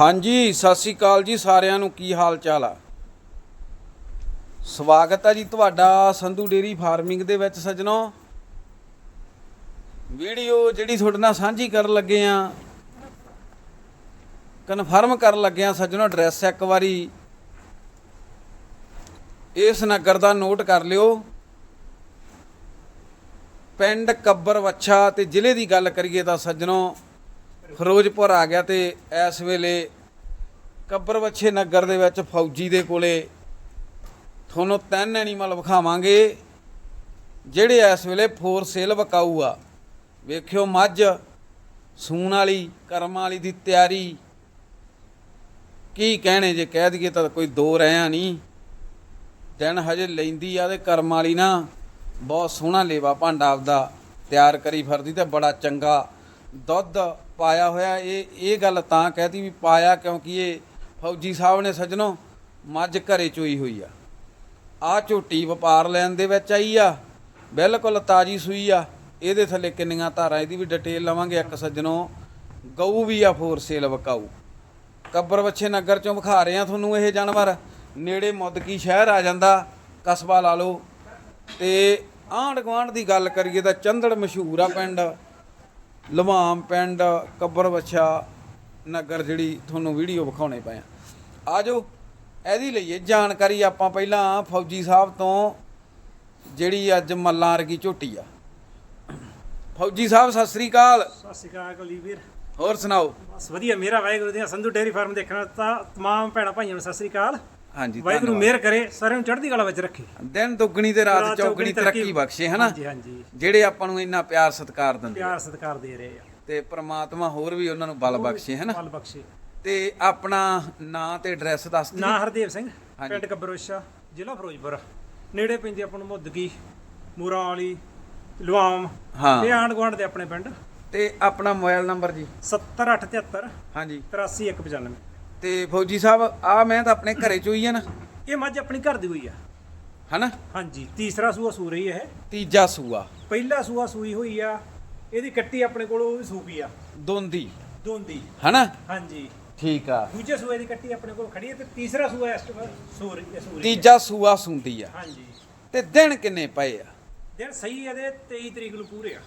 ਹਾਂਜੀ, ਸਤਿ ਸ੍ਰੀ ਅਕਾਲ ਜੀ ਸਾਰਿਆਂ ਨੂੰ। ਕੀ ਹਾਲ ਚਾਲ ਆ? ਸਵਾਗਤ ਹੈ ਜੀ ਤੁਹਾਡਾ ਸੰਧੂ ਡੇਰੀ ਫਾਰਮਿੰਗ ਦੇ ਵਿੱਚ ਸੱਜਣੋ। ਵੀਡੀਓ ਜਿਹੜੀ ਤੁਹਾਡੇ ਨਾਲ ਸਾਂਝੀ ਕਰਨ ਲੱਗੇ ਆ ਕਨਫਰਮ ਕਰਨ ਲੱਗੇ ਆ ਸੱਜਣੋ ਐਡਰੈਸ ਇੱਕ ਵਾਰੀ। ਇਸ ਨਗਰ ਦਾ ਨੋਟ ਕਰ ਲਿਓ। ਪਿੰਡ ਕੱਬਰ ਵੱਛਾ ਤੇ ਜ਼ਿਲ੍ਹੇ ਦੀ ਗੱਲ ਕਰੀਏ ਤਾਂ ਸੱਜਣੋ ਫਿਰੋਜ਼ਪੁਰ ਆ ਗਿਆ ਤੇ ਇਸ ਵੇਲੇ ਕਬਰਵੱਛੇ ਨਗਰ ਦੇ ਵਿੱਚ ਫੌਜੀ ਦੇ ਕੋਲੇ ਤੁਹਾਨੂੰ ਤਿੰਨ ਐਨੀਮਲ ਵਿਖਾਵਾਂਗੇ, ਜਿਹੜੇ ਇਸ ਵੇਲੇ ਫੋਰ ਸੇਲ ਵਿਕਾਊ ਆ। ਵੇਖਿਓ ਮੱਝ, ਸੂਣ ਵਾਲੀ, ਕਰਮ ਵਾਲੀ ਦੀ ਤਿਆਰੀ। ਕੀ ਕਹਿਣੇ ਜੇ ਕਹਿ ਦਈਏ ਤਾਂ ਕੋਈ ਦੋ ਰਹਿਆ ਨਹੀਂ ਦਿਨ ਹਜੇ ਲੈਂਦੀ ਆ ਤੇ ਕਰਮ ਵਾਲੀ ਨਾ ਬਹੁਤ ਸੋਹਣਾ ਲੇਵਾ ਭਾਂਡਾ ਆਪਦਾ ਤਿਆਰ ਕਰੀ ਫਿਰਦੀ ਤੇ ਬੜਾ ਚੰਗਾ ਦੁੱਧ ਪਾਇਆ ਹੋਇਆ, ਇਹ ਇਹ ਗੱਲ ਤਾਂ ਕਹਿਤੀ ਵੀ ਪਾਇਆ ਕਿਉਂਕਿ ਇਹ ਫੌਜੀ ਸਾਹਿਬ ਨੇ ਸੱਜਣੋ ਮੱਝ ਘਰੇ ਚੋਈ ਹੋਈ ਆ। ਆ ਝੋਟੀ ਵਪਾਰ ਲੈਣ ਦੇ ਵਿੱਚ ਆਈ ਆ, ਬਿਲਕੁਲ ਤਾਜੀ ਸੂਈ ਆ। ਇਹਦੇ ਥੱਲੇ ਕਿੰਨੀਆਂ ਧਾਰਾਂ, ਇਹਦੀ ਵੀ ਡਿਟੇਲ ਲਵਾਂਗੇ ਇੱਕ ਸੱਜਣੋ। ਗਊ ਵੀ ਆ ਫੋਰ ਸੇਲ ਵਕਾਊ। ਕੱਬਰ ਵੱਛੇ ਨਗਰ ਚੋਂ ਵਿਖਾ ਰਹੇ ਆ ਤੁਹਾਨੂੰ ਇਹ ਜਾਨਵਰ। ਨੇੜੇ ਮੁੱਦਕੀ ਸ਼ਹਿਰ ਆ ਜਾਂਦਾ, ਕਸਬਾ ਲਾ ਲਓ। ਤੇ ਆਂਢ ਗੁਆਂਢ ਦੀ ਗੱਲ ਕਰੀਏ ਤਾਂ ਚੰਦੜ ਮਸ਼ਹੂਰ ਆ ਪਿੰਡ। ਲਵਾਮ ਪਿੰਡ ਕੱਬਰ ਵੱਛਾ ਨਗਰ ਜਿਹੜੀ ਤੁਹਾਨੂੰ ਵੀਡੀਓ ਵਿਖਾਉਣੇ ਪਏ ਆ। ਆਜੋ ਇਹਦੀ ਲਈਏ ਜਾਣਕਾਰੀ ਆਪਾਂ ਪਹਿਲਾਂ ਫੌਜੀ ਸਾਹਿਬ ਤੋਂ ਜਿਹੜੀ ਅੱਜ ਮੱਲਾਂ ਵਰਗੀ ਝੋਟੀ ਆ। ਫੌਜੀ ਸਾਹਿਬ ਸਤਿ ਸ੍ਰੀ ਅਕਾਲ। ਸਤਿ ਸ਼੍ਰੀ ਅਕਾਲ ਕੁਲਦੀਪ ਵੀਰ। ਹੋਰ ਸੁਣਾਓ? ਬਸ ਵਧੀਆ ਮੇਰਾ ਵਾਹਿਗੁਰੂ ਦੀਆਂ ਸੰਧੂ ਡੇਅਰੀ ਫਾਰਮ ਦੇਖਣਾ ਤਾਂ ਤਮਾਮ ਭੈਣਾਂ ਭਾਈਆਂ ਨੂੰ ਸਤਿ ਸ਼੍ਰੀ ਅਕਾਲ। ਹਾਂਜੀ ਵਾਹਿਗੁਰੂ। ਮਿਹਰ ਕਰੇ ਸਾਰਿਆਂ ਨੂੰ ਚੜ੍ਹਦੀ ਕਲਾ ਵਿੱਚ ਰੱਖੇ। ਦਿਨ ਦੁੱਗਣੀ ਤੇ ਰਾਤ ਚੌਗਣੀ ਤਰੱਕੀ ਬਖਸ਼ੇ ਹਨਾ? ਹਾਂਜੀ ਹਾਂਜੀ। ਜਿਹੜੇ ਆਪਾਂ ਨੂੰ ਇੰਨਾ ਪਿਆਰ ਸਤਿਕਾਰ ਦਿੰਦੇ। ਪਿਆਰ ਸਤਿਕਾਰ ਦੇ ਰਹੇ ਆ। ਤੇ ਪ੍ਰਮਾਤਮਾ ਹੋਰ ਵੀ ਉਹਨਾਂ ਨੂੰ ਬਲ ਬਖਸ਼ੇ ਹਨਾ? ਫਲ ਬਖਸ਼ੇ। ਤੇ ਆਪਣਾ ਨਾਂ ਤੇ ਐਡਰੈਸ ਦੱਸ ਦਿਓ। ਨਾਂ ਹਰਦੇਵ ਸਿੰਘ। ਪਿੰਡ ਗੱਬਰੋਸ਼ਾ ਜ਼ਿਲ੍ਹਾ ਫਿਰੋਜ਼ਪੁਰ। ਨੇੜੇ ਪੈਂਦੀ ਆਪਾਂ ਨੂੰ ਮੁੱਦਗੀ ਮੂਰਾਂ ਵਾਲੀ ਲੁਆਮ ਹਾਂ। ਇਹ ਆਂਢ ਗੁਆਂਢ ਦੇ ਆਪਣੇ ਪਿੰਡ। ਤੇ ਆਪਣਾ ਮੋਬਾਈਲ ਨੰਬਰ ਜੀ? 70873 ਹਾਂਜੀ। 83195 ਤੇ ਫੌਜੀ ਸਾਹਿਬ ਆ ਮੈਂ ਤਾਂ ਆਪਣੇ ਘਰੇ ਚੋਈ ਆ ਨਾ। ਇਹ ਮੱਝ ਆਪਣੀ ਘਰ ਦੀ ਹੋਈ ਆ। ਹਨਾ? ਹਾਂਜੀ ਤੀਸਰਾ ਸੂਆ ਸੂ ਰਹੀ ਹੈ ਤੀਜਾ ਸੂਆ। ਪਹਿਲਾ ਸੂਆ ਸੂਈ ਹੋਈ ਆ ਇਹਦੀ ਕੱਟੀ ਆਪਣੇ ਕੋਲ ਉਹ ਵੀ ਸੂਪੀ ਆ। ਦੋਂਦੀ। ਦੋਂਦੀ। ਹਨਾ? ਹਾਂਜੀ। ਠੀਕ ਆ। ਦੂਜੇ ਸੂਏ ਦੀ ਕੱਟੀ ਆਪਣੇ ਕੋਲ ਖੜੀ ਹੈ ਤੇ ਤੀਸਰਾ ਸੂਆ ਇਸ ਟਾਈਮ ਸੂਰ ਸੂਰ ਤੀਜਾ ਸੂਆ ਸੁੰਦੀ ਆ। ਹਾਂਜੀ। ਤੇ ਦਿਨ ਕਿੰਨੇ ਪਏ ਆ? ਦਿਨ ਸਹੀ ਇਹਦੇ 23 ਤਰੀਕ ਨੂੰ ਪੂਰੇ ਆ।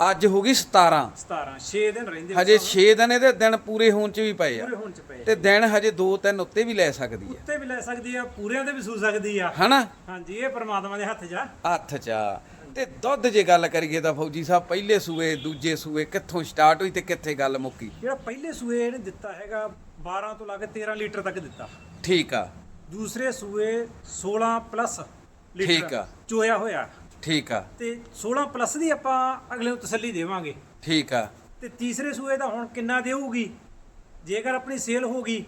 ਅੱਜ ਹੋ ਗਈ 17 17 6 ਦਿਨ ਰਹਿੰਦੇ ਹਜੇ 6 ਦਿਨ ਇਹਦੇ ਦਿਨ ਪੂਰੇ ਹੋਣ ਚ ਵੀ ਪਏ ਆ। ਪੂਰੇ ਹੋਣ ਚ ਪਏ ਤੇ ਦਿਨ ਹਜੇ 2-3 ਉੱਤੇ ਵੀ ਲੈ ਸਕਦੀ ਆ। ਉੱਤੇ ਵੀ ਲੈ ਸਕਦੀ ਆ ਪੂਰਿਆਂ ਤੇ ਵੀ ਸੂ ਸਕਦੀ ਆ। ਹਨਾ? ਹਾਂਜੀ ਇਹ ਪ੍ਰਮਾਤਮਾ ਦੇ ਹੱਥ 'ਚ ਆ। ਹੱਥ ਚ ਆ। ਤੇ ਦੁੱਧ ਜੇ ਗੱਲ ਕਰੀਏ ਤਾਂ ਫੌਜੀ ਸਾਹਿਬ ਪਹਿਲੇ ਸੂਏ ਦੂਜੇ ਸੂਏ ਕਿੱਥੋਂ ਸਟਾਰਟ ਹੋਈ ਤੇ ਕਿੱਥੇ ਗੱਲ ਮੁੱਕੀ? ਜਿਹੜਾ ਪਹਿਲੇ ਸੂਏ ਇਹਨੇ ਦਿੱਤਾ ਹੈਗਾ 12 ਤੋਂ ਲੱਗ 13 ਲੀਟਰ ਤੱਕ ਦਿੱਤਾ। ਠੀਕ ਆ। ਦੂਸਰੇ ਸੂਏ 16 ਪਲੱਸ ਲੀਟਰ ਠੀਕ ਆ। ਚੋਇਆ ਹੋਇਆ। ਠੀਕ ਆ। ਤੇ 16 ਪਲੱਸ ਦੀ ਆਪਾਂ ਅਗਲੇ ਨੂੰ ਤਸੱਲੀ ਦੇਵਾਂਗੇ। ਠੀਕ ਆ। ਤੇ ਤੀਸਰੇ ਸੂਏ ਦਾ ਹੁਣ ਕਿੰਨਾ ਦੇਊਗੀ? ਜੇਕਰ ਆਪਣੀ ਸੇਲ ਹੋ ਗਈ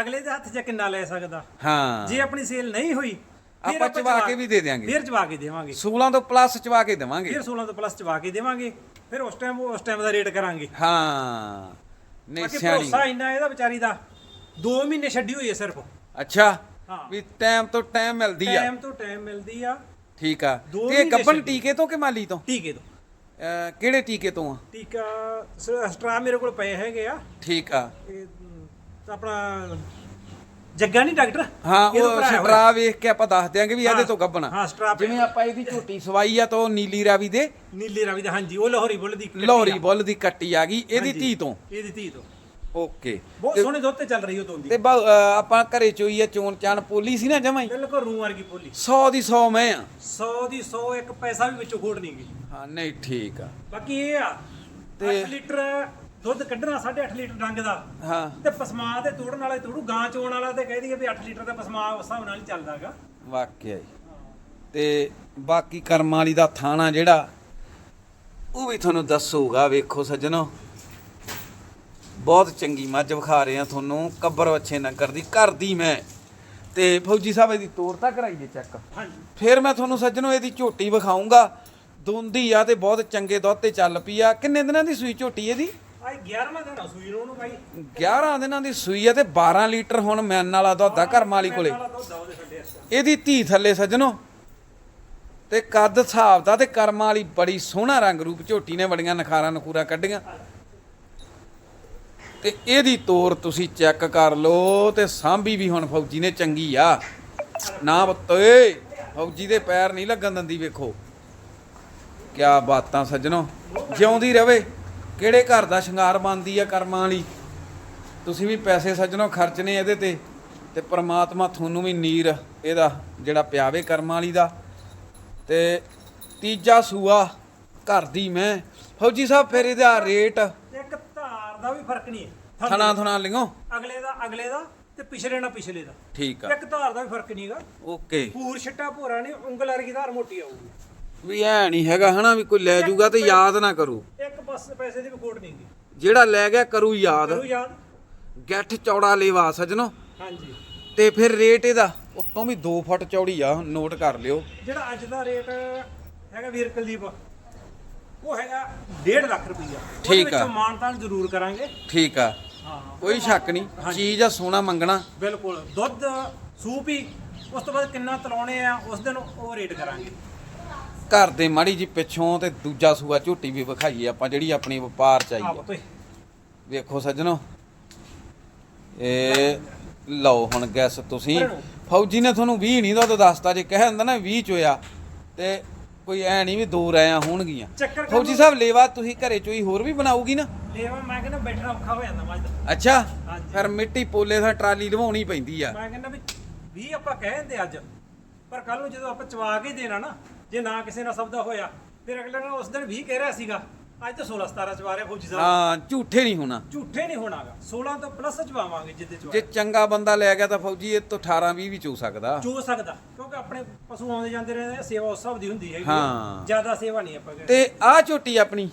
ਅਗਲੇ ਦੇ ਹੱਥ 'ਚ ਕਿੰਨਾ ਲੈ ਸਕਦਾ? ਹਾਂ। ਜੇ ਆਪਣੀ ਸੇਲ ਨਹੀਂ ਹੋਈ ਫਿਰ ਆਪਾਂ ਚਵਾ ਕੇ ਵੀ ਦੇ ਦਿਆਂਗੇ। ਫਿਰ ਚਵਾ ਕੇ ਦੇਵਾਂਗੇ। 16 ਤੋਂ ਪਲੱਸ ਚਵਾ ਕੇ ਦੇਵਾਂਗੇ। ਫਿਰ 16 ਤੋਂ ਪਲੱਸ ਚਵਾ ਕੇ ਦੇਵਾਂਗੇ। ਫਿਰ ਉਸ ਟਾਈਮ ਉਸ ਟਾਈਮ ਦਾ ਰੇਟ ਕਰਾਂਗੇ। ਹਾਂ। ਨਹੀਂ ਸਿਆਣੀ ਭਰੋਸਾ ਇੰਨਾ ਇਹਦਾ ਵਿਚਾਰੀ ਦਾ 2 ਮਹੀਨੇ ਛੱਡੀ ਹੋਈ ਹੈ ਸਿਰਫ। ਅੱਛਾ। ਹਾਂ। ਵੀ ਟਾਈਮ ਤੋਂ ਟਾਈਮ ਮਿਲਦੀ ਆ। ਟਾਈਮ ਤੋਂ ਟਾਈਮ ਮਿਲਦੀ ਆ। ਠੀਕ ਆ। ਦੋ ਤੇ ਇਹ ਮਹੀਨੇ ਗੱਬਨ ਛੱਡੀ। ਟੀਕੇ ਤੋਂ ਕਿ ਮਾਲੀ ਤੋਂ? ਟੀਕੇ ਤੋਂ। ਅਹ ਕਿਹੜੇ ਟੀਕੇ ਤੋਂ ਆ? ਟੀਕਾ ਸਟਰਾ ਮੇਰੇ ਕੋਲ ਪਏ ਹੈਗੇ ਆ। ਠੀਕ ਆ। ਇਹ ਆਪਣਾ ਜੱਗਾ ਨਹੀਂ ਡਾਕਟਰ? ਹਾਂ ਇਹਨੂੰ ਉਹ ਹੋਇਆ। ਸਟਰਾ ਵੇਖ ਕੇ ਆਪਾਂ ਦੱਸ ਦਿਆਂਗੇ ਵੀ ਇਹਦੇ ਤੋਂ ਗੱਬਣਾ ਹਾਂ, ਸਟਰਾ। ਜਿਵੇਂ ਆਪਾਂ ਇਹਦੀ ਝੋਟੀ ਸਵਾਈ ਆ ਤਾਂ ਉਹ ਨੀਲੀ ਰਾਵੀ ਦੇ। ਨੀਲੀ ਰਵੀ ਦਾ ਹਾਂਜੀ ਉਹ ਲਾਹੌਰੀ ਬੁੱਲ ਦੀ ਕੱਟੀ ਲਾਹੌਰੀ ਆ। ਬੁੱਲ ਦੀ ਕੱਟੀ ਆ ਗਈ ਇਹਦੀ ਧੀ ਤੋਂ। ਇਹਦੀ ਧੀ ਤੋਂ। ਓਕੇ। ਬਹੁਤ ਸੋਹਣੇ ਦੁੱਧ ਤੇ ਚੱਲ ਰਹੀ ਉਹ ਦੋਂਦੀ ਤੇ ਬਾ- ਆਪਾਂ ਘਰੇ ਚੋਈ ਆ ਚੋਣ ਚਾਣ ਪੋਲੀ ਸੀ ਨਾ ਜਮਾਈ ਬਿਲਕੁਲ ਰੂ ਵਰਗੀ ਪੋਲੀ। 100 ਦੀ 100 ਮੈਂ ਆ। 100 ਦੀ 100 ਇੱਕ ਪੈਸਾ ਵੀ ਵਿੱਚੋਂ ਖੋੜ ਨਹੀਂ ਗਈ। ਹਾਂ ਨਹੀਂ ਠੀਕ ਆ। ਬਾਕੀ ਇਹ ਆ ਤੇ- 8 ਲੀਟਰ ਦੁੱਧ ਕੱਢਣਾ 8.5 ਲੀਟਰ ਡੰਗ ਦਾ। ਹਾਂ। ਤੇ ਪਸਮਾ ਤੇ ਤੋੜਨ ਵਾਲੇ ਤੋੜੂ ਗਾਂ ਚੋਣ ਵਾਲਾ ਤੇ ਕਹਿ ਦਈਏ ਵੀ 8 ਲੀਟਰ ਦਾ ਪਸਮਾ ਉਸ ਹਿਸਾਬ ਨਾਲ ਹੀ ਚੱਲਦਾਗਾ ਵਾਕਿਆ ਹੀ ਤੇ ਬਾਕੀ ਕਰਮਾਂ ਵਾਲੀ ਦਾ ਥਾਣਾ ਜਿਹੜਾ ਉਹ ਵੀ ਤੁਹਾਨੂੰ ਦੱਸੂਗਾ ਵੇਖੋ ਸੱਜਣੋ। ਬਹੁਤ ਚੰਗੀ ਮੱਝ ਵਿਖਾ ਰਹੇ ਆ ਤੁਹਾਨੂੰ ਕੱਬਰ ਵੱਛੇ ਨਗਰ ਦੀ ਘਰ ਦੀ ਮੈਂ। ਤੇ ਫੌਜੀ ਸਾਹਿਬ ਇਹਦੀ ਤੋਰ ਤਾਂ ਕਰਾਈਏ ਚੈੱਕ? ਹਾਂਜੀ। ਫਿਰ ਮੈਂ ਤੁਹਾਨੂੰ ਸੱਜਣੋ ਇਹਦੀ ਝੋਟੀ ਵਿਖਾਉਂਗਾ ਦੁੰਦੀ ਆ ਤੇ ਬਹੁਤ ਚੰਗੇ ਦੁੱਧ ਤੇ ਚੱਲ ਪਈ ਆ। ਕਿੰਨੇ ਦਿਨਾਂ ਦੀ ਸੂਈ ਝੋਟੀ ਇਹਦੀ? ਆਈ 11ਵਾਂ ਦਿਨ ਆ ਸੂਈ ਨੂੰ ਉਹਨੂੰ ਭਾਈ। 11 ਦਿਨਾਂ ਦੀ ਸੂਈ ਆ ਤੇ 12 ਲੀਟਰ ਹੁਣ ਮੈਨ ਵਾਲਾ ਦੁੱਧ ਆ ਕਰਮਾਂ ਵਾਲੀ ਕੋਲੇ। ਇਹਦੀ ਧੀ ਥੱਲੇ ਸੱਜਣੋ। ਤੇ ਕੱਦ ਹਿਸਾਬ ਦਾ ਤੇ ਕਰਮਾਂ ਵਾਲੀ ਬੜੀ ਸੋਹਣਾ ਰੰਗ ਰੂਪ ਝੋਟੀ ਨੇ ਬੜੀਆਂ ਨਖਾਰਾਂ ਨਖੂਰਾ ਕੱਢੀਆਂ। ਤੇ ਇਹਦੀ ਤੋਰ ਤੁਸੀਂ ਚੈੱਕ ਕਰ ਲਓ ਤੇ ਸਾਂਭੀ ਵੀ ਹੁਣ ਫੌਜੀ ਨੇ ਚੰਗੀ ਆ। ਨਾ ਬੱਤੋਏ ਫੌਜੀ ਦੇ ਪੈਰ ਨਹੀਂ ਲੱਗਣ ਦਿੰਦੀ ਵੇਖੋ। ਕਿਆ ਬਾਤਾਂ ਸੱਜਣੋ, ਜਿਉਂਦੀ ਰਵੇ, ਕਿਹੜੇ ਘਰ ਦਾ ਸ਼ਿੰਗਾਰ ਬਣਦੀ ਆ ਕਰਮਾਂ ਵਾਲੀ? ਤੁਸੀਂ ਵੀ ਪੈਸੇ ਸੱਜਣੋ ਖਰਚਨੇ ਇਹਦੇ ਤੇ ਤੇ ਪ੍ਰਮਾਤਮਾ ਤੁਹਾਨੂੰ ਵੀ ਨੀਰ ਇਹਦਾ ਜਿਹੜਾ ਪਿਆਵੇ ਕਰਮਾਂ ਵਾਲੀ ਦਾ। ਤੇ ਤੀਜਾ ਸੂਆ, ਘਰ ਦੀ ਮੈਂ। ਫੌਜੀ ਸਾਹਿਬ, ਫਿਰ ਇਹਦਾ ਰੇਟ ਦਾ ਵੀ ਫ਼ਰਕ ਨਹੀਂ ਹੈ। ਥਣਾ ਥਣਾ ਲਿਓ। ਅਗਲੇ ਦਾ ਅਗਲੇ ਦਾ ਤੇ ਪਿਛਲੇ ਨਾਲ ਪਿਛਲੇ ਦਾ। ਠੀਕ ਆ। ਇੱਕ ਧਾਰ ਦਾ ਵੀ ਫ਼ਰਕ ਨਹੀਂਗਾ। ਓਕੇ। ਪੂਰ ਛੱਟਾ ਭੋਰਾ ਨਹੀਂ ਉਂਗਲ ਵਰਗੀ ਧਾਰ ਮੋਟੀ ਆਊਗੀ। ਵੀ ਐ ਨਹੀਂ ਹੈਗਾ ਹਨਾ ਵੀ ਕੋਈ ਲੈ ਜਾਊਗਾ ਤੇ ਯਾਦ ਨਾ ਕਰੂ। ਇੱਕ ਬਸ ਪੈਸੇ ਦੀ ਵੀ ਕੋਟ ਨਹੀਂਗੀ ਜਿਹੜਾ ਲੈ ਗਿਆ ਕਰੂ ਯਾਦ। ਕਰੂ ਯਾਦ। ਗੱਠ ਚੌੜਾ ਲੇਵਾ ਸੱਜਣੋ। ਹਾਂਜੀ। ਤੇ ਫਿਰ ਰੇਟ ਇਹਦਾ ਉਤੋਂ ਵੀ 2 ਫੁੱਟ ਚੌੜੀ ਆ ਨੋਟ ਕਰ ਲਿਓ। ਜਿਹੜਾ ਅੱਜ ਦਾ ਰੇਟ ਹੈਗਾ ਵੀਰ ਕੁਲਦੀਪ। ਉਹ ਹੈਗਾ 1.5 ਲੱਖ ਰੁਪਈਆ। ਉਹਦੇ ਠੀਕ ਆ। ਵਿੱਚੋਂ ਮਾਨਤਾਨ ਜ਼ਰੂਰ ਕਰਾਂਗੇ। ਠੀਕ ਆ। ਹਾਂ। ਕੋਈ ਸ਼ੱਕ ਨਹੀਂ। ਚੀਜ਼ ਆ ਸੋਨਾ ਮੰਗਣਾ। ਬਿਲਕੁਲ। ਦੁੱਧ ਸੂਪ ਹੀ। ਉਸ ਤੋਂ ਬਾਅਦ ਕਿੰਨਾ ਤਲਾਉਣੇ ਆ ਉਸ ਦਿਨ ਉਹ ਰੇਟ ਕਰਾਂਗੇ। ਘਰ ਦੇ ਮਾੜੀ ਜੀ ਪਿੱਛੋਂ ਤੇ ਦੂਜਾ ਸੂਆ ਝੋਟੀ ਵੀ ਵਿਖਾਈਏ ਆਪਾਂ ਜਿਹੜੀ ਆਪਣੀ ਵਪਾਰ ਚ ਆਈ ਆ। ਵੇਖੋ ਸੱਜਣੋ। ਇਹ ਲਓ ਹੁਣ ਗੈਸ ਤੁਸੀਂ। ਫੌਜੀ ਨੇ ਤੁਹਾਨੂੰ 20 ਨਹੀਂ ਦੁੱਧ ਦੱਸਤਾ। ਜੇ ਕਹਿ ਦਿੰਦਾ ਨਾ 20 ਚੋਇਆ ਤੇ ਕੋਈ ਐ ਨਹੀਂ ਵੀ ਦੋ ਰਾਇਆਂ ਹੋਣਗੀਆਂ ਚੱਕਰ ਫੌਜੀ? ਸਾਹਿਬ ਲੇਵਾ ਤੁਸੀਂ ਘਰੇ ਚੋਈ ਹੋਰ ਵੀ ਬਣਾਊਗੀ ਨਾ ਲੇਵਾ ਮੈਂ ਕਹਿੰਦਾ ਬੈਠਣਾ ਔਖਾ ਹੋ ਜਾਂਦਾ ਮੱਝ ਦਾ ਅੱਛਾ ਹਾਂਜੀ। ਫਿਰ ਮਿੱਟੀ ਪੋਲੇ ਦਾ ਟਰਾਲੀ ਲਵਾਉਣੀ ਪੈਂਦੀ ਆ ਮੈਂ ਕਹਿੰਦਾ ਵੀ 20 ਆਪਾਂ ਕਹਿ ਦਿੰਦੇ ਅੱਜ ਪਰ ਕੱਲ ਨੂੰ ਜਦੋਂ ਆਪਾਂ ਚਵਾ ਕੇ ਦੇਣਾ ਨਾ ਜੇ ਨਾ ਕਿਸੇ ਨਾਲ ਸਬਦਾ ਹੋਇਆ ਫਿਰ ਅਗਲੇ ਨੇ ਉਸ ਦਿਨ 20 ਕਹਿ ਰਿਹਾ ਸੀਗਾ ਅੱਜ ਤਾਂ 16 17 ਚਵਾ ਰਿਹਾ ਫੌਜੀ ਸਾਹਿਬ। ਹਾਂ ਝੂਠੇ ਨਹੀਂ ਹੋਣਾ। ਝੂਠੇ ਨਹੀਂ ਹੋਣਾਗਾ 16 ਤੋਂ ਪਲੱਸ ਚਵਾਵਾਂਗੇ ਜਿੱਦੇ ਜੇ ਚਵਾ ਚੰਗਾ ਬੰਦਾ ਲੈ ਗਿਆ ਤਾਂ ਫੌਜੀ ਇਹ ਤੋਂ 18 20 ਵੀ ਚੋ ਸਕਦਾ। ਚੋ ਸਕਦਾ ਕਿਉਂਕਿ ਆਪਣੇ ਪਸ਼ੂ ਆਉਂਦੇ ਜਾਂਦੇ ਰਹੇ ਆ, ਸੇਵਾ ਉਸ ਹਿਸਾਬ ਦੀ ਹੁੰਦੀ ਹੈਗੀ ਹਾਂ। ਜ਼ਿਆਦਾ ਸੇਵਾ ਨਹੀਂ ਆਪਾਂ ਤੇ ਆਹ ਝੋਟੀ ਆਪਣੀ?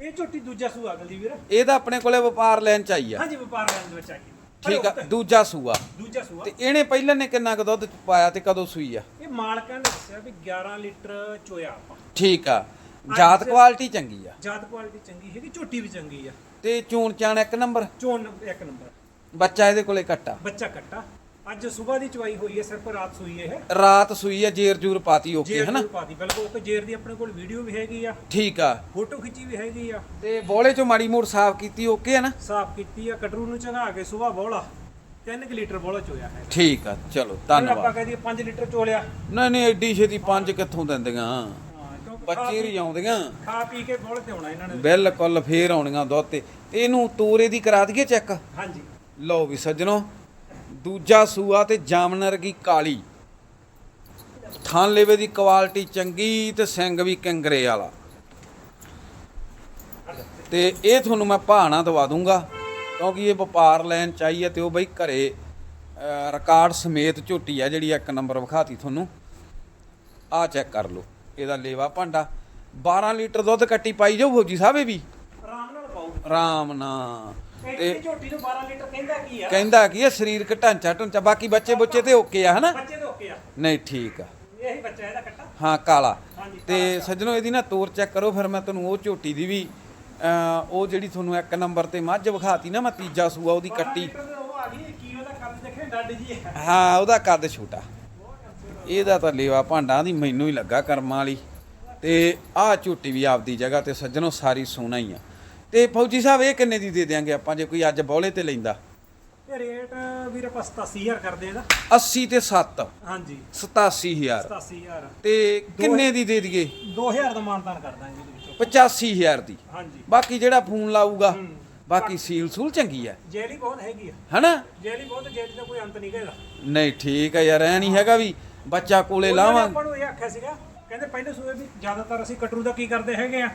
ਇਹ ਝੋਟੀ ਦੂਜਾ ਸੂਆ ਗਲਦੀ ਵੀਰ। ਇਹਦਾ ਆਪਣੇ ਕੋਲੇ ਵਪਾਰ ਲੈਣ ਚ ਆਈ ਆ। ਹਾਂਜੀ ਵਪਾਰ ਕਰਨ ਦੇ ਵਿੱਚ ਆ। ਗਈ ਠੀਕ ਆ ਦੂਜਾ ਸੂਆ। ਦੂਜਾ ਸੂਆ। ਤੇ ਇਹਨੇ ਪਹਿਲਾਂ ਨੇ ਕਿੰਨਾ ਕੁ ਦੁੱਧ ਪਾਇਆ ਤੇ ਕਦੋਂ ਸੂਈ ਆ? ਇਹ ਮਾਲਕਾਂ ਨੇ ਦੱਸਿਆ ਵੀ 11 ਲੀਟਰ ਚੋਇਆ ਆਪਾਂ। ਠੀਕ ਆ। ਜਾਤ ਕੁਆਲਿਟੀ ਚੰਗੀ ਆ। ਜਾਤ ਕੁਆਲਿਟੀ ਚੰਗੀ ਹੈਗੀ ਝੋਟੀ ਵੀ ਚੰਗੀ ਆ। ਤੇ ਚੂਣ ਚਾਣ ਇੱਕ ਨੰਬਰ? ਚੋਣ ਇੱਕ ਨੰਬਰ। ਬੱਚਾ ਇਹਦੇ ਕੋਲੇ ਕੱਟਾ ਬੱਚਾ ਕੱਟਾ ਅੱਜ ਸਵੇਰ ਦੀ ਚਵਾਈ ਹੋਈ ਹੈ ਸਿਰਫ ਰਾਤ ਸੂਈ ਇਹ। ਰਾਤ ਸੂਈ ਆ ਜੇਰ ਜੂਰ ਪਾਤੀ ਓਕੇ ਜੇਰ ਹਨਾ? ਦੀ ਪਾਤੀ ਬਿਲਕੁਲ ਕਿ ਜੇਰ ਦੀ ਆਪਣੇ ਕੋਲ ਵੀਡੀਓ ਵੀ ਹੈਗੀ ਆ। ਠੀਕ ਆ। ਫੋਟੋ ਖਿੱਚੀ ਵੀ ਹੈਗੀ ਆ। ਤੇ ਬੋਲੇ ਚੋਂ ਮਾੜੀ ਮੋੜ ਸਾਫ਼ ਕੀਤੀ ਓਕੇ ਆ ਨਾ? ਸਾਫ਼ ਕੀਤੀ ਆ ਕਟਰੂ ਨੂੰ ਚੰਗਾ ਕੇ ਸਵੇਰ ਬੋਲਾ। 3 ਲੀਟਰ ਬੋਲਾ ਚੋਇਆ ਹੈ। ਠੀਕ ਆ ਚਲੋ ਆਪਾਂ ਧੰਨਵਾਦ। ਕਹਦੇ 5 ਲੀਟਰ ਚੋਲਿਆ। ਨਹੀਂ ਨਹੀਂ ਐਡੀ ਛੇਤੀ ਪੰਜ ਕਿੱਥੋਂ ਦਿੰਦੀਆਂ? ਹਾਂ ਬੱਚੇ ਆਉਂਦੀਆਂ ਖਾ ਪੀ ਕੇ ਬੋਲ ਤੇ ਆਉਣਾ ਇਹਨਾਂ ਨੇ। ਬਿਲਕੁਲ ਫੇਰ ਆਉਣੀਆਂ ਦੁੱਧ ਤੇ। ਤੇ ਇਹਨੂੰ ਤੋਰੇ ਦੀ ਕਰਾ ਦਈਏ ਚੈੱਕ? ਹਾਂਜੀ। ਲਓ ਵੀ ਸੱਜਣੋ ਦੂਜਾ ਸੂਆ ਤੇ ਜਾਮਨਰ ਕੀ ਕਾਲੀ। ਥਾਂ ਲੇਵੇ ਦੀ ਕੁਆਲਿਟੀ ਚੰਗੀ ਤੇ ਸਿੰਘ ਵੀ ਕੰਗਰੇ ਵਾਲਾ। ਤੇ ਇਹ ਤੁਹਾਨੂੰ ਮੈਂ ਭਾਣਾ ਦਵਾ ਦੂੰਗਾ ਕਿਉਂਕਿ ਇਹ ਵਪਾਰ ਲੈਣ ਚਾਹੀਏ ਤੇ ਉਹ ਬਈ ਘਰੇ ਰਿਕਾਰਡ ਸਮੇਤ ਝੋਟੀ ਆ ਜਿਹੜੀ ਇੱਕ ਨੰਬਰ ਵਿਖਾਤੀ ਤੁਹਾਨੂੰ। ਆ ਚੈੱਕ ਕਰ ਲਓ। ਇਹਦਾ ਲੇਵਾ ਭਾਂਡਾ। 12 ਲੀਟਰ ਦੁੱਧ ਕੱਟੀ ਪਾਈ ਜਾਓ ਫੌਜੀ ਸਾਹਿਬ ਵੀ। ਆਰਾਮ ਨਾਲ ਪਾਓ। ਆਰਾਮ ਨਾਲ। ਤੇ ਝੋਟੀ ਨੂੰ 12 ਲੀਟਰ ਕਹਿੰਦਾ ਕੀ ਆ? ਕਹਿੰਦਾ ਕੀ ਇਹ ਸਰੀਰਕ ਢਾਂਚਾ ਢੁੰਚਾ ਬਾਕੀ ਬੱਚੇ ਬੁੱਚੇ ਤੇ ਓਕੇ ਆ ਹਨਾ? ਬੱਚੇ ਤੋਂ ਓਕੇ ਆ। ਨਹੀਂ ਠੀਕ ਆ। ਇਹੀ ਬੱਚਾ ਇਹਦਾ ਕੱਟਾ। ਹਾਂ ਕਾਲਾ। ਤੇ ਸੱਜਣੋ ਇਹਦੀ ਨਾ ਤੋਰ ਚੈੱਕ ਕਰੋ ਫਿਰ ਮੈਂ ਤੁਹਾਨੂੰ ਉਹ ਝੋਟੀ ਦੀ ਵੀ ਉਹ ਜਿਹੜੀ ਤੁਹਾਨੂੰ ਇੱਕ ਨੰਬਰ ਤੇ ਮੱਝ ਵਿਖਾਤੀ ਨਾ ਮੈਂ ਤੀਜਾ ਸੂਆ ਉਹਦੀ 12 ਕੱਟੀ। ਆ ਹਾਂ ਉਹਦਾ ਕੱਦ ਛੋਟਾ। ਇਹਦਾ ਤਾਂ ਲੇਵਾ ਭਾਂਡਾ ਦੀ ਮੈਨੂੰ ਹੀ ਲੱਗਾ ਕਰਮਾਂ ਵਾਲੀ। ਤੇ ਆਹ ਝੋਟੀ ਵੀ ਆਪਦੀ ਜਗ੍ਹਾ ਤੇ ਸੱਜਣੋ ਸਾਰੀ ਸੋਨਾ ਹੀ ਆ। ਤੇ ਫੌਜੀ ਸਾਹਿਬ ਇਹ ਕਿੰਨੇ ਦੀ ਦੇ ਦਿਆਂਗੇ ਆਪਾਂ ਜੇ ਕੋਈ ਅੱਜ ਬੌਲੇ ਤੇ ਲੈਂਦਾ? ਇਹ ਰੇਟ ਵੀਰ ਆਪਾਂ 87000 ਕਰਦੇ ਇਹਦਾ। 80 ਤੇ 7 ਹਾਂਜੀ। 87000 87000 ਤੇ ਕਿੰਨੇ ਦੀ ਦੇ ਦਈਏ? 2000 ਦਾ ਮਾਨਤਾਨ ਕਰ ਦਾਂਗੇ ਇਹਦੇ ਵਿੱਚੋਂ। 85000 ਦੀ। ਹਾਂਜੀ। ਬਾਕੀ ਜਿਹੜਾ ਫੋਨ ਲਾਊਗਾ। ਬਾਕੀ ਸੀਲ ਸੂਲ ਚੰਗੀ ਹੈ ਜੇਲੀ ਬਹੁਤ ਹੈਗੀ ਆ। ਹਨਾ? ਜੇਲੀ ਬਹੁਤ ਜੇਲੀ ਦਾ ਕੋਈ ਅੰਤ ਨਹੀਂ ਹੈਗਾ। ਨਹੀਂ ਠੀਕ ਹੈ ਯਾਰ ਐ ਨਹੀਂ ਹੈਗਾ ਵੀ ਬੱਚਾ ਕੋਲੇ ਲਾਵਾਂ। ਆਪਾਂ ਨੂੰ ਇਹ ਆਖਿਆ ਸੀਗਾ ਕਹਿੰਦੇ ਪਹਿਲੇ ਸੂਏ ਵੀ ਜ਼ਿਆਦਾਤਰ ਅਸੀਂ ਕਟਰੂ ਦਾ ਕੀ ਕਰਦੇ ਹੈਗੇ ਆ?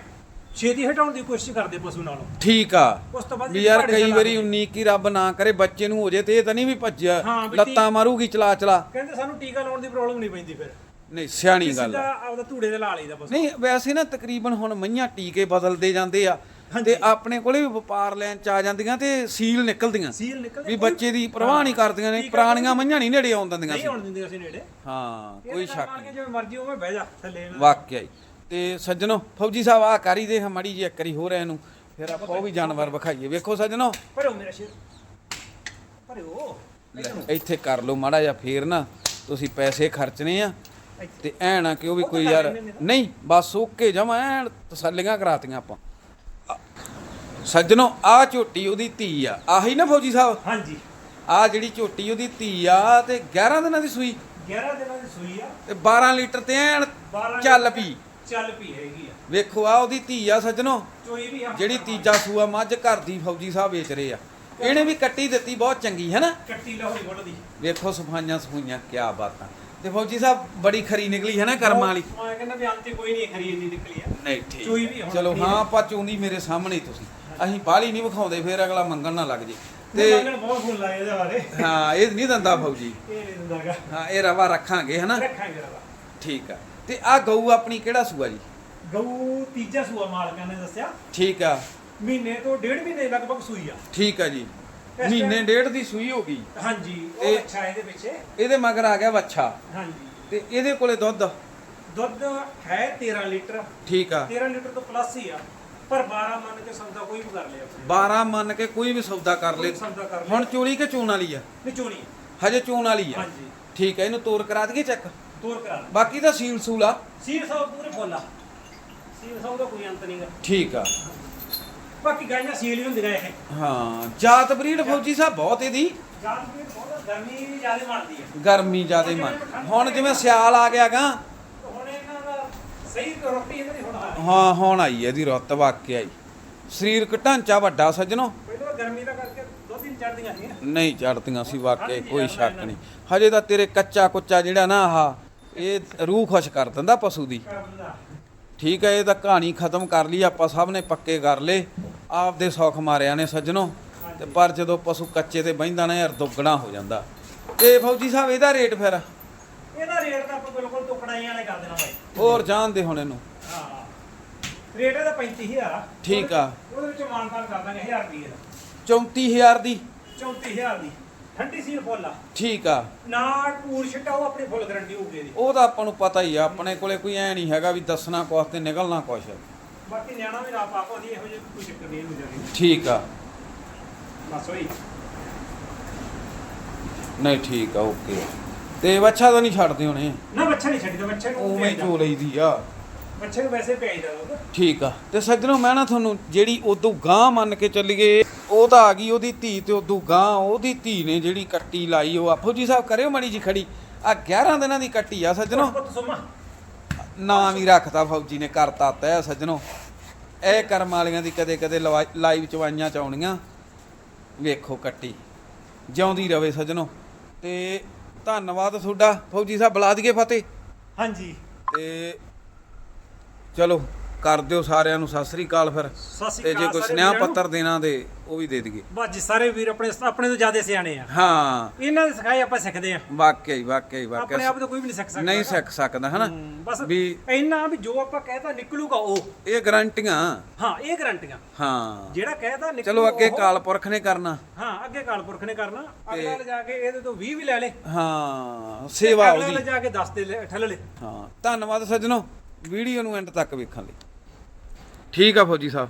ਛੇਤੀ ਹਟਾਉਣ ਦੀ ਕੋਸ਼ਿਸ਼ ਕਰਦੇ ਪਸ਼ੂ ਨਾਲੋਂ। ਠੀਕ ਆ। ਉਸ ਤੋਂ ਬਾਅਦ ਵੀ ਯਾਰ ਕਈ ਵਾਰੀ ਦਿੰਦੇ। 19 ਕੀ ਰੱਬ ਨਾ ਕਰੇ ਬੱਚੇ ਨੂੰ ਹੋ ਜੇ ਤੇ ਇਹ ਤਾਂ ਨਹੀਂ ਵੀ ਭੱਜਿਆ ਲੱਤਾਂ ਮਾਰੂਗੀ ਚਲਾ ਚਲਾ ਕਹਿੰਦੇ ਸਾਨੂੰ ਟੀਕਾ ਲਾਉਣ ਦੀ ਪ੍ਰੋਬਲਮ ਨਹੀਂ ਪੈਂਦੀ ਫਿਰ। ਨਹੀਂ ਸਿਆਣੀ ਗੱਲ ਆ। ਆਪਦਾ ਧੂੜੇ ਦੇ ਲਾ ਲਈਦਾ ਪਸ਼ੂ। ਨਹੀਂ ਵੈਸੇ ਨਾ ਤਕਰੀਬਨ ਹੁਣ ਮਈਆਂ ਟੀਕੇ ਬਦਲਦੇ ਜਾਂਦੇ ਆ। ਤੇ ਆਪਣੇ ਕੋਲੇ ਵੀ ਵਪਾਰ ਲੈਣ ਚ ਆ ਜਾਂਦੀਆਂ ਤੇ ਸੀਲ ਨਿਕਲਦੀਆਂ। ਸੀਲ ਨਿਕਲਦੇ ਵੀ ਬੱਚੇ ਦੀ ਪਰਵਾਹ ਨਹੀਂ ਕਰਦੀਆਂ ਨੇ ਪੁਰਾਣੀਆਂ ਮਈਆਂ ਨਹੀਂ ਨੇੜੇ ਆਉਣ ਦਿੰਦੀਆਂ ਨਹੀਂ ਸੀ। ਆਉਣ ਦਿੰਦੇ ਅਸੀਂ ਨੇੜੇ। ਹਾਂ ਕੋਈ ਸ਼ੱਕ ਨਹੀਂ। ਜਿਵੇਂ ਮਰਜ਼ੀ ਉਵੇਂ ਬਹਿ ਜਾ ਥੱਲੇ। ਵਾਕਿਆ ਹੀ। ਤੇ ਸੱਜਣੋ ਫੌਜੀ ਸਾਹਿਬ ਆ ਕਰੀ ਦੇ ਮੜੀ ਜੀ ਇੱਕ ਵਾਰੀ ਹੋ ਰਿਹਾ ਇਹਨੂੰ। ਫਿਰ ਆਪਾਂ ਉਹ ਵੀ ਜਾਨਵਰ ਵਿਖਾਈਏ। ਵੇਖੋ ਸੱਜਣੋ। ਭਰਿਓ ਮੇਰਾ ਸ਼ੇਰ। ਭਰਿਓ ਇੱਥੇ ਕਰ ਲਓ ਮਾੜਾ ਜਿਹਾ ਫੇਰ ਨਾ। ਤੁਸੀਂ ਪੈਸੇ ਖਰਚਣੇ ਆ। ਤੇ ਐ ਨਾ ਕਿ ਉਹ ਵੀ ਕੋਈ ਕਰ ਯਾਰ। ਨਹੀਂ ਬਸ ਓਕੇ ਜਮਾ ਐਨ ਤਸੱਲੀਆਂ ਕਰਾਤੀਆਂ ਆਪਾਂ। ਸੱਜਣੋ ਆ ਝੋਟੀ ਉਹਦੀ ਧੀ ਆ। ਆਹੀ ਨਾ ਫੌਜੀ ਸਾਹਿਬ? ਹਾਂਜੀ। ਆ ਜਿਹੜੀ ਝੋਟੀ ਉਹਦੀ ਧੀ ਆ ਤੇ 11 ਦਿਨਾਂ ਦੀ ਸੂਈ? 11 ਦਿਨਾਂ ਦੀ ਸੂਈ ਆ। ਤੇ 12 ਲੀਟਰ ਤੇ ਐਨ 12 ਚੱਲ ਪਈ। ਚੱਲ ਪਈ ਹੈਗੀ ਆ। ਵੇਖੋ ਆ ਉਹਦੀ ਧੀ ਆ ਸੱਜਣੋ। ਚੋਈ ਵੀ ਆ ਜਿਹੜੀ ਤੀਜਾ ਸੂਆ ਮੱਝ ਘਰ ਦੀ ਫੌਜੀ ਸਾਹਿਬ ਵੇਚ ਰਹੇ ਆ। ਇਹਨੇ ਵੀ ਕੱਟੀ ਦਿੱਤੀ ਬਹੁਤ ਚੰਗੀ ਹੈ ਨਾ? ਕੱਟੀ ਲਾਹੌਰੀ ਮੁੱਲ ਦੀ। ਵੇਖੋ ਸਫਾਈਆਂ ਸਫੂਈਆਂ ਕੀ ਬਾਤਾਂ। ਤੇ ਫੌਜੀ ਸਾਹਿਬ ਬੜੀ ਖਰੀ ਨਿਕਲੀ ਹੈ ਨਾ ਕਰਮਾਂ ਵਾਲੀ? ਮੈਂ ਕਹਿੰਦਾ ਵੀ ਅੰਤ ਕੋਈ ਨਹੀਂ ਖਰੀਦ ਨਹੀਂ ਨਿਕਲੀ ਆ। ਨਹੀਂ ਠੀਕ ਚੂਈ ਵੀ ਹੁਣ ਚਲੋ ਹਾਂ। ਆਪਾਂ ਚੂੰਦੀ ਮੇਰੇ ਸਾਹਮਣੇ ਤੁਸੀਂ। ਅਸੀਂ ਬਾਹਲੀ ਨਹੀਂ ਵਿਖਾਉਂਦੇ ਫੇਰ ਅਗਲਾ ਮੰਗਣ ਨਾ ਲੱਗ ਜੇ। ਤੇ ਤੇ ਮੰਗਣ ਬਹੁਤ ਫੁੱਲ ਆਏ ਇਹਦੇ ਬਾਰੇ। ਹਾਂ ਇਹ ਨਹੀਂ ਦੰਦਾ ਫੌਜੀ ਇਹ ਨਹੀਂ ਦਿੰਦਾਗਾ ਹਾਂ ਇਹ ਰਵਾ ਰੱਖਾਂਗੇ ਹਨਾ? ਰੱਖਾਂਗੇ ਰਵਾ। ਠੀਕ ਆ। ਤੇ ਆ ਗਊ ਆਪਣੀ ਕਿਹੜਾ ਸੂਆ ਜੀ? ਗਊ ਤੀਜਾ ਸੂਆ ਮਾਲਕਾਂ ਨੇ ਦੱਸਿਆ। ਠੀਕ ਆ। ਮਹੀਨੇ ਤੋਂ ਡੇਢ ਮਹੀਨੇ ਲਗਭਗ ਸੂਈ ਆ। ਠੀਕ ਆ ਜੀ। ਮਹੀਨੇ ਡੇਢ ਦੀ ਸੂਈ ਹੋ ਗਈ। ਹਾਂਜੀ ਉਹ ਅੱਛਾ ਇਹਦੇ ਪਿੱਛੇ। ਇਹਦੇ ਮਗਰ ਆ ਗਿਆ ਵੱਛਾ। ਹਾਂਜੀ। ਤੇ ਇਹਦੇ ਕੋਲੇ ਦੁੱਧ? ਦੁੱਧ ਹੈ 13 ਲੀਟਰ। ਠੀਕ ਆ। 13 ਲੀਟਰ ਤੋਂ ਪਲੱਸ ਹੀ ਆ। ਪਰ 12 ਮੰਨ ਕੇ ਸੌਦਾ ਕੋਈ ਵੀ ਕਰ ਲਿਆ 12 ਮੰਨ ਕੇ ਕੋਈ ਵੀ ਸੌਦਾ ਕਰ ਲੇ। ਕੋਈ ਸੌਦਾ ਕਰ ਹੁਣ ਚੋਲੀ ਕਿ ਚੂਣ ਵਾਲੀ ਆ? ਨਿਚੋਣੀ ਹਜੇ ਚੂਣ ਵਾਲੀ ਆ। ਹਾਂਜੀ। ਠੀਕ ਆ ਇਹਨੂੰ ਤੋਰ ਕਰਾ ਦਈਏ ਚੈੱਕ? ਤੋਰ ਕਰਾ ਲੈ ਬਾਕੀ ਤਾਂ ਸੀਲ ਸੂਲ ਆ। ਸੀਰ ਸੌ ਪੂਰੇ ਫੁੱਲ ਆ। ਸੀਰ ਸੌ ਦਾ ਕੋਈ ਅੰਤ ਨਹੀਂਗਾ। ਠੀਕ ਆ। ਬਾਕੀ ਗਾਈਆਂ ਸੀਲ ਹੀ ਹੁੰਦੀਆਂ ਇਹ। ਹਾਂ ਜਾਤ ਬਰੀਡ ਫੌਜੀ ਸਾਹਿਬ ਬਹੁਤ ਇਹਦੀ। ਜਾਨ ਵੀ ਬਹੁਤ ਗਰਮੀ ਜ਼ਿਆਦਾ ਮਾਰਦੀ ਹੈ ਗਰਮੀ ਜ਼ਿਆਦੇ ਮਨ ਹੁਣ ਜਿਵੇਂ ਸਿਆਲ ਆ ਗਿਆ ਗਾ ਹੁਣ ਇਹਨਾਂ ਦਾ ਸਹੀ ਰੋਟੀ ਇਹਨਾਂ ਦੀ ਹੁਣ ਆ ਰਹੀ ਹੈ। ਹੁਣ ਆਈ ਇਹਦੀ ਰੁੱਤ ਵਾਕਿਆ ਹੀ। ਸਰੀਰਕ ਢਾਂਚਾ ਵੱਡਾ ਸੱਜਣੋ। ਪਹਿਲਾਂ ਗਰਮੀ ਦਾ ਕਰਕੇ ਦੋ ਦਿਨ ਚੜਦੀਆਂ ਸੀ ਨਹੀਂ ਚੜਦੀਆਂ ਸੀ ਵਾਕਿਆ ਕੋਈ ਸ਼ੱਕ ਨਹੀਂ। ਹਜੇ ਤਾਂ ਤੇਰੇ ਕੱਚਾ ਕੁੱਚਾ ਜਿਹੜਾ ਨਾ ਆਹ ਇਹ ਰੂਹ ਖੁਸ਼ ਕਰ ਦਿੰਦਾ ਪਸ਼ੂ ਦੀ। ਕਰਦਾ ਠੀਕ ਹੈ ਇਹ ਤਾਂ ਕਹਾਣੀ ਖਤਮ ਕਰ ਲਈ ਆਪਾਂ ਸਭ ਨੇ ਪੱਕੇ ਕਰ ਲਏ। ਆਪਦੇ ਸੌਖ ਮਾਰਿਆ ਨੇ ਸੱਜਣੋ। ਤੇ ਪਰ ਜਦੋਂ ਪਸ਼ੂ ਕੱਚੇ ਤੇ ਬਹਿੰਦਾ ਨਾ ਯਾਰ ਦੁੱਗਣਾ ਹੋ ਜਾਂਦਾ। ਤੇ ਫੌਜੀ ਸਾਹਿਬ ਇਹਦਾ ਰੇਟ ਫਿਰ? ਰੇਟ ਤਾਂ ਆਪਾਂ ਬਿਲਕੁਲ ਟੁਕੜਾਈਆਂ ਵਾਲੇ ਕਰ ਦੇਣਾ ਬਾਈ। ਹੋਰ ਜਾਣਦੇ ਹੁਣ ਇਹਨੂੰ। ਹਾਂ। ਰੇਟ ਇਹਦਾ 35000 ਆ। ਠੀਕ ਆ। ਉਹਦੇ ਵਿੱਚ ਮਾਨਤਾਨ ਕਰ ਦਾਂਗੇ 1000 ਰੁਪਏ ਦਾ। 34000 ਦੀ। 34000 ਦੀ। ਠੰਡੀ ਸੀਲ ਫੁੱਲ ਆ। ਠੀਕ ਆ। ਨਾ ਟੂਰ ਛਟਾ ਉਹ ਆਪਣੀ ਫੁੱਲ ਗਰੰਟੀ ਹੋਊਗੀ ਇਹਦੀ। ਉਹ ਤਾਂ ਆਪਾਂ ਨੂੰ ਪਤਾ ਹੀ ਆ ਆਪਣੇ ਕੋਲੇ ਕੋਈ ਐ ਨਹੀਂ ਹੈਗਾ ਵੀ ਦੱਸਣਾ ਕੁਛ ਤੇ ਨਿਕਲਣਾ ਕੁਛ। ਬਾਕੀ ਨਿਆਣਾ ਵੀ ਨਾ ਪਾਪਾ ਦੀ ਇਹੋ ਜਿਹੀ ਕੋਈ ਚੱਕਰ ਨਹੀਂ ਇਹਨੂੰ ਜਾਰੀ ਠੀਕ ਆ। ਬਸ ਹੋਈ। ਨਹੀਂ ਠੀਕ ਆ ਓਕੇ। ਤੇ ਵੱਛਾ ਤਾਂ ਨਹੀਂ ਛੱਡਦੇ ਹੋਣੇ। ਨਾ ਬੱਚਾ ਨਹੀਂ ਛੱਡੀਦਾ ਬੱਚੇ ਨੂੰ ਉਵੇਂ ਹੀ। ਚੋ ਲਈਦੀ ਆ। ਬੱਚੇ ਨੂੰ ਵੈਸੇ ਭੇਜਦਾ ਦੁੱਧ ਠੀਕ ਆ। ਤੇ ਸੱਜਣੋ ਮੈਂ ਨਾ ਤੁਹਾਨੂੰ ਜਿਹੜੀ ਉਦੋਂ ਗਾਂ ਮੰਨ ਕੇ ਚੱਲੀਏ ਉਹ ਤਾਂ ਆ ਗਈ ਉਹਦੀ ਧੀ ਤੇ ਉਦੋਂ ਗਾਂ ਉਹਦੀ ਧੀ ਨੇ ਜਿਹੜੀ ਕੱਟੀ ਲਾਈ ਉਹ ਆਪੋ ਜੀ ਸਾਹਿਬ ਕਰਿਓ ਮੜੀ ਜੀ ਖੜੀ। ਆ 11 ਦਿਨਾਂ ਦੀ ਕੱਟੀ ਆ ਸੱਜਣੋ। ਪੁੱਤ ਸੁਮਾ। ਨਾਂ ਵੀ ਰੱਖਤਾ ਫੌਜੀ ਨੇ ਕਰਤਾ ਤੈ ਸੱਜਣੋ। ਇਹ ਕਰਮ ਵਾਲੀਆਂ ਦੀ ਕਦੇ ਕਦੇ ਲਾਈਵ ਚਵਾਈਆਂ ਚ ਆਉਣੀਆਂ। ਵੇਖੋ ਕੱਟੀ। ਜਿਉਂਦੀ ਰਵੇ ਸੱਜਣੋ। ਤੇ ਧੰਨਵਾਦ ਤੁਹਾਡਾ ਫੌਜੀ ਸਾਹਿਬ ਬੁਲਾ ਦਈਏ ਫਤਿਹ। ਹਾਂਜੀ। ਤੇ ਚਲੋ। ਕਰ ਦਿਓ ਸਾਰਿਆਂ ਨੂੰ ਸਤਿ ਸ੍ਰੀ ਅਕਾਲ ਫਿਰ। ਸਤਿ ਸ਼੍ਰੀ ਤੇ ਜੇ ਅਕਾਲ ਕੋਈ ਸਾਰੇ ਸੁਨੇਹਾ ਵੀਰਾਂ ਨੂੰ। ਪੱਤਰ ਦੇਣਾ ਦੇ ਉਹ ਵੀ ਦੇ ਦਈਏ। ਬਾਜੀ ਸਾਰੇ ਵੀਰ ਆਪਣੇ ਆਪਣੇ ਤੋਂ ਜ਼ਿਆਦਾ ਸਿਆਣੇ ਆ। ਹਾਂ। ਇਹਨਾਂ ਦੇ ਸਿਖਾਏ ਆਪਾਂ ਸਿੱਖਦੇ ਆ। ਵਾਕਿਆ ਹੀ ਵਾਕਿਆ ਹੀ ਆਪਣੇ ਵਾਕਿਆ ਆਪ ਤੋਂ ਕੋਈ ਵੀ ਨਹੀਂ ਸਿੱਖ ਸਕਦਾ ਨਹੀਂ ਸਿੱਖ ਸਕਦਾ ਹਨਾ? ਬਸ ਵੀ ਇੰਨਾ ਵੀ ਜੋ ਆਪਾਂ ਕਹਿਤਾ ਨਿਕਲੂਗਾ ਉਹ। ਇਹ ਗਰੰਟੀਆਂ। ਹਾਂ ਇਹ ਗਰੰਟੀਆਂ। ਹਾਂ। ਜਿਹੜਾ ਕਹਿਤਾ ਨਿਕਲੂ ਚਲੋ ਅੱਗੇ ਉਹ। ਕਾਲ ਪੁਰਖ ਨੇ ਕਰਨਾ। ਹਾਂ ਅੱਗੇ ਕਾਲਪੁਰਖ ਨੇ ਕਰਨਾ। ਅਗਲਾ ਲੈ ਜਾ ਕੇ ਇਹਦੇ ਤੋਂ 20 ਵੀ ਲੈ ਲੇ। ਹਾਂ ਸੇਵਾ ਅਗਲਾ ਲੈ ਉਹਦੀ ਜਾ ਕੇ 10 ਦੇ ਲੈ- ਠੱਲ ਲੇ। ਹਾਂ ਧੰਨਵਾਦ ਸੱਜਣੋ। ਵੀਡੀਓ ਨੂੰ ਐਂਡ ਤੱਕ ਵੇਖਣ ਲਈ। ਠੀਕ ਆ ਫੌਜੀ ਸਾਹਿਬ।